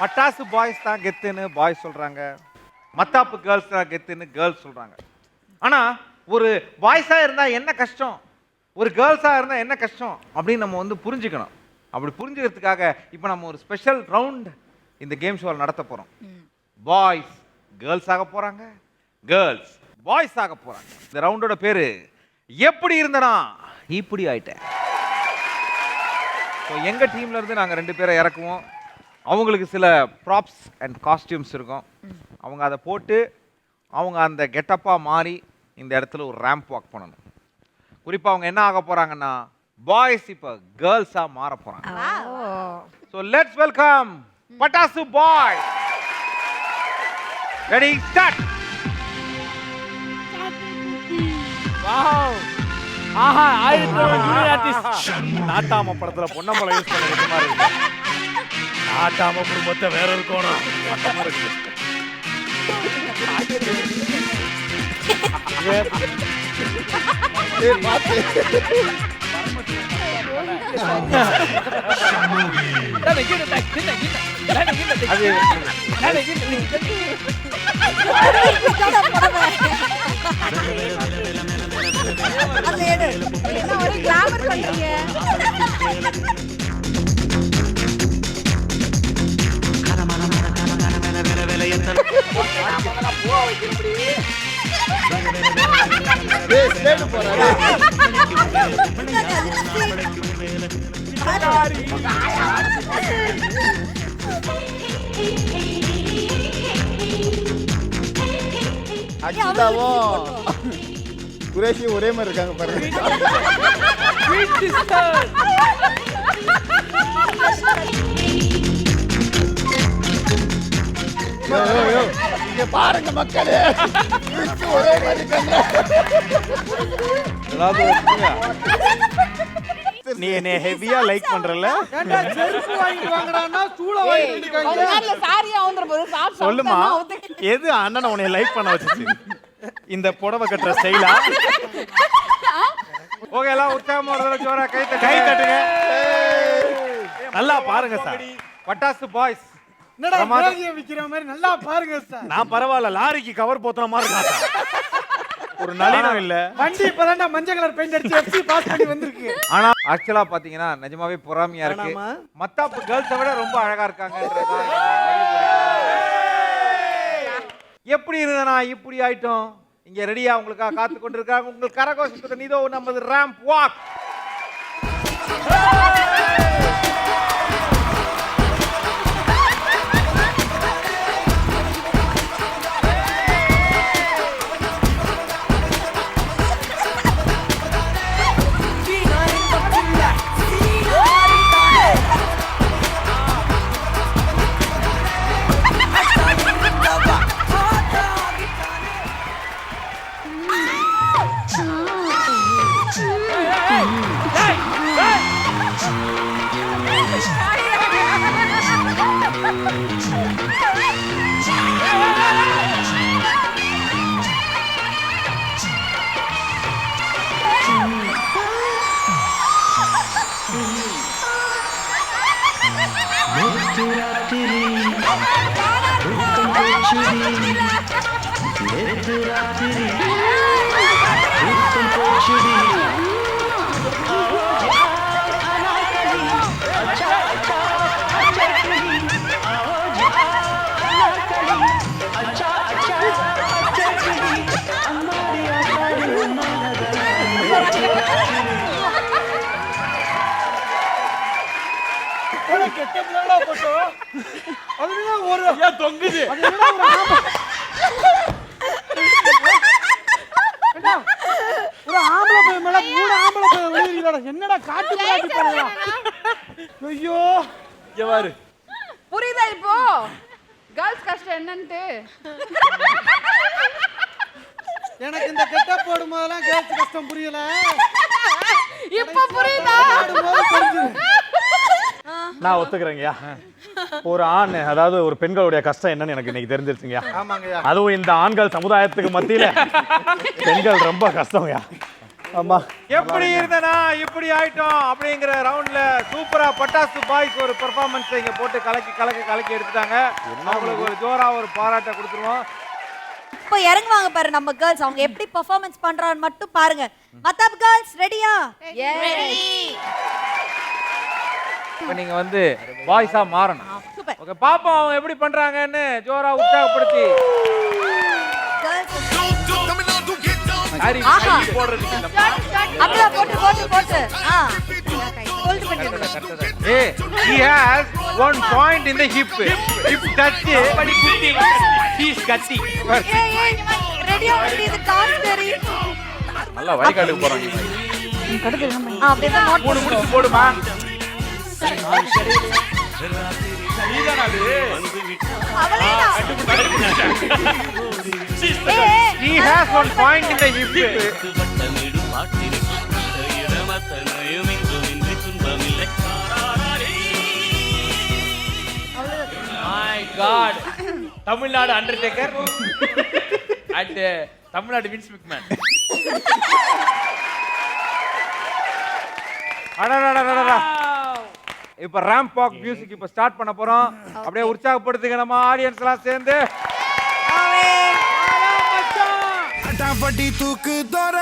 பட்டாசு பாய்ஸ் தான் கெத்துன்னு பாய்ஸ் சொல்றாங்க. மத்தாப்பு கேர்ள்ஸ் தான் கெத்துன்னு கேர்ள்ஸ் சொல்றாங்க. ஆனா ஒரு பாய்ஸா இருந்தா என்ன கஷ்டம்? ஒரு கேர்ள்ஸா இருந்தா என்ன கஷ்டம்? அப்படின்னு நம்ம வந்து புரிஞ்சுக்கணும். அப்படி புரிஞ்சுக்கிறதுக்காக இப்போ நம்ம ஒரு ஸ்பெஷல் ரவுண்ட் இந்த கேம் ஷோவில் நடத்த போறோம். பாய்ஸ் கேர்ள்ஸ் ஆக போறாங்க. கேர்ள்ஸ் பாய்ஸ் ஆக போறாங்க. இந்த ரவுண்டோட பேரு எப்படி இருந்தனா? இப்படி ஆயிட்டேன். ஸோ எங்கள் டீம்ல இருந்து நாங்கள் ரெண்டு பேரை இறக்குவோம். அவங்களுக்கு சில ப்ராப்ஸ் அண்ட் காஸ்டியூம்ஸ் இருக்கும். அவங்க அதை போட்டு அவங்க அந்த கெட்டப்பாக மாறி இந்த இடத்துல ஒரு ரேம்ப் வாக் பண்ணணும். குறிப்பாக அவங்க என்ன ஆக போகிறாங்கன்னா பாய்ஸ் இப்போ கேர்ள்ஸாக மாற போகிறாங்க ஸோ லெட்ஸ் வெல்கம் பட்டாசு பாய் ரெடி ஸ்டார்ட் ஆஹா ஆயிரத்தி நாட்டாம படத்துல பொன்னம்பலம் யூஸ் பண்ண மாதிரி ஆட்டாம குடும்பத்தை வேற இருக்கணும் அது அதுல எடு. என்ன ஒரு glamour பண்றீங்க அக்ஷிதாவும் குரேஷியும் ஒரே மாதிரி இருக்காங்க பாருங்க. பாருங்க மக்களே. ஒரே மாதிரி? நீ என்ன ஹெவியா லைக் பண்றல சொல்லுமா. எது அண்ணனை உன்னை லைக் பண்ண வச்சுச்சு? இந்த புடவை கட்டுற ஸ்டைலா ஓகே எல்லாம் உற்சாகமா ஒரு தடவை ஜோரா கை. கை தட்டுங்க நல்லா பாருங்க சார். பட்டாசு பாய்ஸ் என்னடா. மேகியை விக்கிற மாதிரி? நல்லா பாருங்க சார் நான் பரவாயில்ல லாரிக்கு கவர் போத்துன மாதிரி இருக்கா ஒரு நளினம் இல்ல. வண்டி இப்பதான்டா மஞ்சள் கலர் பெயிண்ட் அடிச்சு எஃப்சி பாஸ் பண்ணி வந்திருக்கு. ஆனா ஆக்சுவலா பாத்தீங்கன்னா நிஜமாவே பொறாமையா இருக்கு? மத்தாப்பு கேர்ள்ஸை விட ரொம்ப அழகா இருக்காங்க எப்படி இருந்தனா இப்படி ஆயிட்டோம். இங்க ரெடியா உங்களுக்காக காத்து கொண்டிருக்காங்க உங்கள் கரகோஷத்துடன் இதோ நமது ரேம்ப் வாக் கெட்ட பிள்ளைகளா போட்டோ அதுதான் ஒரு தொங்குது அது என்னடா ஒரு ஆம்பளை ஏண்டா, ஒரு ஆம்பளை பையன் மேல மூணு ஆம்பளை பையன் விழுகிறீங்களா என்னடா காட்டு பிள்ளாட்டி பண்ணலாம் ஐயோ. இங்க பாரு. புரியுதா இப்போ? கேர்ள்ஸ் கஷ்டம் என்னன்ட்டு? எனக்கு இந்த கெட்டப் போடும் போதெல்லாம் கேர்ள்ஸ் கஷ்டம் புரியல. இப்போ புரியுதா? நான் ஒத்துக்கிறேங்கய்யா. ஒரு ஆண் அதாவது ஒரு பெண்களுடைய கஷ்டம் என்னன்னு எனக்கு இன்னைக்கு தெரிஞ்சிருச்சுங்கய்யா. அதுவும் இந்த ஆண்கள் சமுதாயத்துக்கு மத்தியில பெண்கள் ரொம்ப கஷ்டம்யா ஆமா. எப்படி இருந்தனா இப்படி ஆயிட்டோம் அப்படிங்கிற ரவுண்ட்ல சூப்பரா பட்டாசு பாய்ஸ் ஒரு பெர்ஃபார்மன்ஸ் இங்க போட்டு கலக்கி கலக்கி கலக்கி எடுத்துட்டாங்க. அவங்களுக்கு ஒரு ஜோரா ஒரு பாராட்ட கொடுத்துருவோம். இப்போ இறங்குவாங்க பாரு நம்ம கேர்ள்ஸ் அவங்க எப்படி பெர்ஃபார்மன்ஸ் பண்றான்னு மட்டும் பாருங்க. மத்தாப் கேர்ள்ஸ் ரெடியா இப்போ நீங்க வந்து பாய்ஸா மாறணும். ஓகே பாப்போம் அவங்க எப்படி பண்றாங்கன்னு ஜோரா உற்சாகப்படுத்தி. ஹரி, ஆஹா. கை போடுறதுக்கு இந்த அப்படியே போட்டு போட்டு போட்டு ஆ. ஹோல்ட் பண்ணிடுங்க Hey, he has one point in the hip. Hip touch. He's cutting. ஏய் ஏய் ரெடியா இது டாஸ் தெரி நல்லா வழிகாட்டுக்கு போறாங்க. ஆ அப்படியே தான் நோட் மூணு முடிச்சு போடுமா? அவளே ஏய் He has one point in the hip. My God. Tamil Nadu undertaker and Tamil Nadu Vince McMahon அடடடடடடா. இப்ப ரேம்ப் வாக் மியூசிக் இப்ப ஸ்டார்ட் பண்ண போறோம். அப்படியே உற்சாகப்படுத்துங்க நம்ம ஆடியன்ஸ் எல்லாம் சேர்ந்து. அடாபடி தூக்கு தோற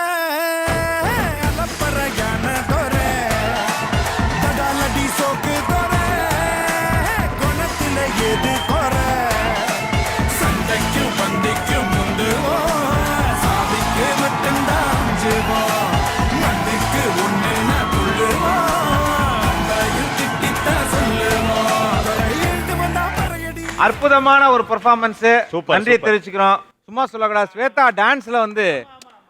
அற்புதமான ஒரு பெர்ஃபார்மன்ஸ் நன்றியை. தெரிவிச்சுக்கிறோம். சும்மா சொல்லக்கூடாது. ஸ்வேதா டான்ஸ்ல வந்து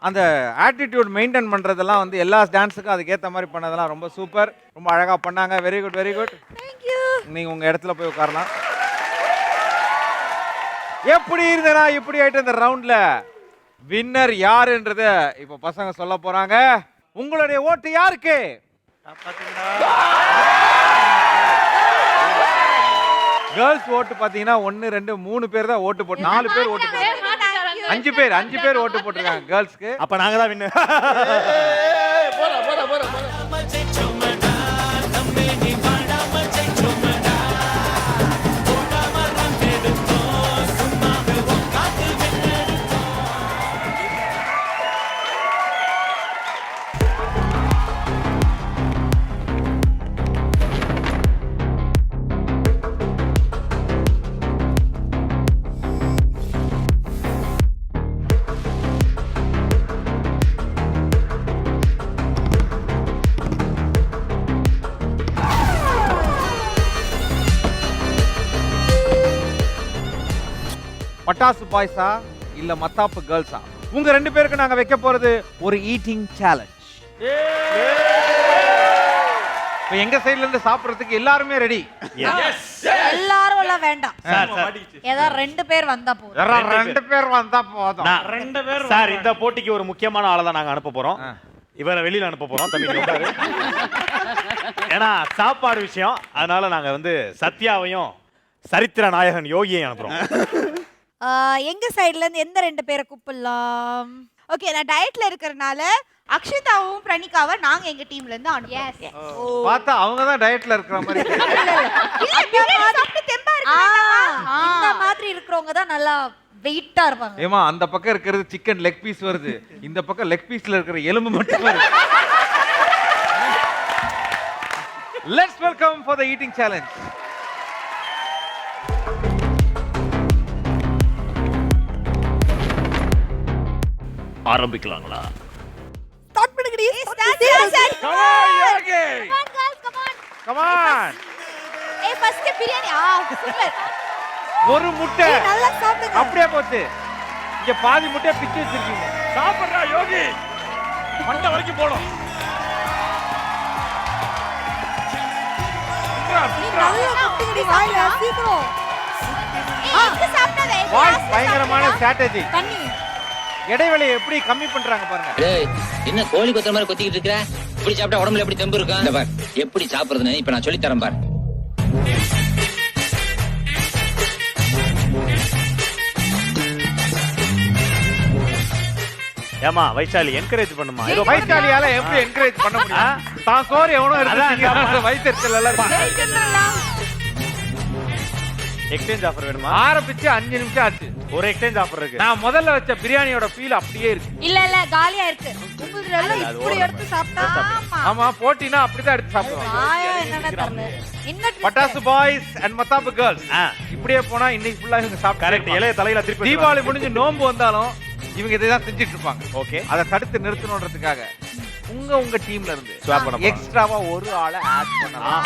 அந்த ஆட்டிடியூட் மெயின்டைன் பண்றதெல்லாம் வந்து எல்லா டான்ஸுக்கும் அதுக்கேற்ற மாதிரி பண்ணதெல்லாம் ரொம்ப சூப்பர். ரொம்ப அழகா பண்ணாங்க. Very good very good thank you நீங்க உங்க இடத்துல போய் உட்காரலாம். எப்படி இருந்தனா இப்படி ஆயிட்டு இந்த ரவுண்ட்ல வின்னர் யாருன்றத இப்ப பசங்க சொல்ல போறாங்க. உங்களுடைய ஓட்டு யாருக்கு? கேர்ள்ஸ் ஓட்டு பாத்தீங்கன்னா ஒன்னு ரெண்டு மூணு பேர் தான் ஓட்டு போட்டு நாலு பேர் ஓட்டு போட்டு அஞ்சு பேர் அஞ்சு பேர் ஓட்டு போட்டிருக்காங்க கேர்ள்ஸ்க்கு அப்ப நாங்க தான் வின்னு பட்டாசு பாய்ஸா இல்ல மத்தாப்பு கேர்ள்ஸா? உங்க ரெண்டு பேருக்கு நாங்க வைக்க போறது ஒரு ஈட்டிங் சேலஞ்ச் இப்ப எங்க சைடுல இருந்து சாப்பிடுறதுக்கு எல்லாருமே ரெடி எல்லாரும் எல்லாம் வேண்டாம். சார் சார் ஏதோ ரெண்டு பேர் வந்தா போதும். ரெண்டு பேர். வந்தா போதும். ரெண்டு பேரும் சார் இந்த போட்டிக்கு ஒரு முக்கியமான ஆளை தான் நாங்க அனுப்ப போறோம். இவரை வெளியில அனுப்ப போறோம். தம்பி. ஏன்னா சாப்பாடு விஷயம். அதனால நாங்க வந்து சத்யாவையும் சரித்திர நாயகன் யோகியையும் அனுப்புறோம். ஆ, எங்க சைடுல இருந்து எந்த ரெண்டு பேரை கூப்பிடலாம்? ஓகே நான் டயட்ல இருக்கறனால அக்ஷிதாவும் பிரணிகாவை நாங்க எங்க டீம்ல இருந்து அனுப்புறோம். பார்த்தா அவங்க தான் டயட்ல இருக்கிற மாதிரி இந்த மாதிரி இருக்கிறவங்க தான் நல்லா வெயிட்டா இருப்பாங்க. ஏமா அந்த பக்கம் இருக்கிறது சிக்கன் லெக் பீஸ் வருது. இந்த பக்கம் லெக் பீஸ்ல இருக்கிற எலும்பு மட்டும் வருது. Let's welcome for the eating challenge super ஒரு முட்டை. அப்படியே போச்சு. இங்க பாதி முட்டையை பிச்சு வச்சிருக்கீங்க. சாப்பிடுறா யோகி. மண்டை வரைக்கும் வாய்ஸ் பயங்கரமான ஸ்ட்ராட்டஜி தண்ணி இடைவெளியை எப்படி கம்மி பண்றாங்க பாருங்க. டேய் என்ன கோழி கொத்துற மாதிரி கொத்திக்கிட்டு இருக்கிற? இப்படி சாப்பிட்டா உடம்புல எப்படி தெம்பு பார் எப்படி சாப்பிடுறதுன்னு இப்ப நான் சொல்லி தரேன் பார் ஏமா வைஷாலி என்கரேஜ் பண்ணுமா ஏதோ வைசாலியால எப்படி என்கரேஜ் பண்ண முடியும்? தான் சோறு எவனோ எடுத்து வயிற்றுச்சல் எல்லாம் இருக்கு. எக்ஸ்சேஞ்ச் ஆஃபர் வேணுமா? ஆரம்பிச்சு அஞ்சு நிமிஷம் ஆச்சு. ஒரு எக்ஸ்சேஞ்ச் ஆஃபர் இருக்கு. நான் முதல்ல வச்ச பிரியாணியோட ஃபீல் அப்படியே இருக்கு. இல்ல இல்ல காலியா இருக்கு. உங்களுதுல இப்படி எடுத்து சாப்பிட்டா ஆமா. போட்டினா அப்படிதான் எடுத்து சாப்பிடுவாங்க? பட்டாசு பாய்ஸ் அண்ட் மத்தாப்பு கேர்ள்ஸ் இப்படியே போனா இன்னைக்கு ஃபுல்லா இவங்க சாப்பிட்டு கரெக்ட் இளைய தலையில திருப்பி தீபாவளி முடிஞ்சு நோன்பு வந்தாலும் இவங்க இதை தான் செஞ்சுட்டு இருப்பாங்க. ஓகே அதை தடுத்து நிறுத்தணுன்றதுக்காக உங்க உங்க டீம்ல இருந்து. எக்ஸ்ட்ராவா ஒரு ஆளை ஆட் பண்ணலாம்?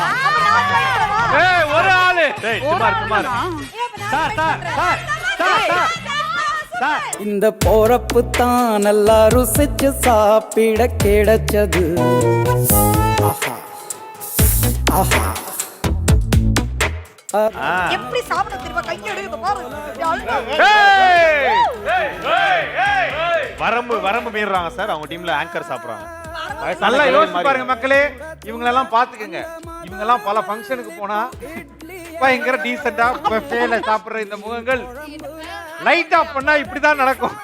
ஏய் ஒரு ஆளு. டேய் அப்ப நான் sir sir. Sir sir sir. இந்த போறப்பு தான் நல்லா ருசிச்சு சாப்பிட கிடைச்சது. ஆஹா. ஆஹா. ஆ. எப்படி சாப்பிட. ஏய்! வரம்பு வரம்பு மீறுறாங்க சார். அவங்க டீம்ல ஆங்கர் சாப்பிடுறாங்க. நல்லா யோசிச்சு. பாருங்க மக்களே இவங்களெல்லாம் பாத்துக்கங்க இவங்கெல்லாம் பல ஃபங்க்ஷனுக்கு போனா பயங்கர டீசெண்டா பஃபேல சாப்பிடுற இந்த முகங்கள். லைட் ஆஃப் பண்ணா இப்படிதான் நடக்கும்.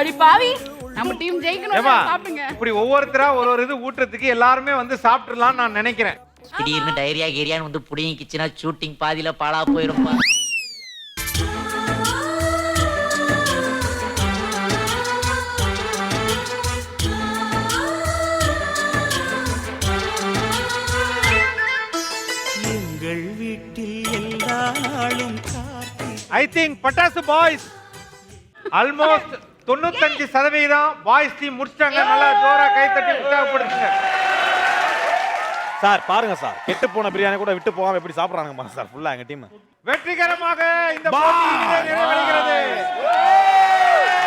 அடி பாவி நம்ம டீம் ஜெயிக்கணும் இப்படி ஒவ்வொருத்தரா ஒரு ஒரு இது ஊட்டுறதுக்கு எல்லாருமே வந்து சாப்பிட்டுறலாம்னு நான் நினைக்கிறேன். திடீர்னு டைரியா கிரியான்னு வந்து புடிங்கிச்சுன்னா ஷூட்டிங் பாதியில பாழா போயிருப்பா ஐ திங்க் பட்டாசு பாய்ஸ் ஆல்மோஸ்ட் தொண்ணூத்தஞ்சு சதவீதம் பாய்ஸ் டீம் முடிச்சிட்டாங்க. நல்லா ஜோரா கை தட்டி உற்சாகப்படுத்துங்க சார் பாருங்க சார். கெட்டு போன பிரியாணி கூட விட்டு போகாம எப்படி சாப்பிடுறாங்க பாருங்க சார். ஃபுல்லா எங்க டீம் வெற்றிகரமாக இந்த போட்டி நிறைவடைகிறது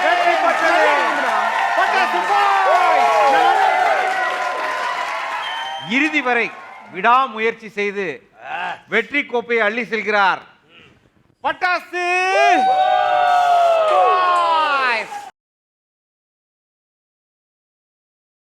வெற்றி பெற்றது. பட்டாசு பாய்ஸ் இறுதி வரை விடாமுயற்சி செய்து வெற்றி கோப்பையை அள்ளி செல்கிறார். పట్టాస్తి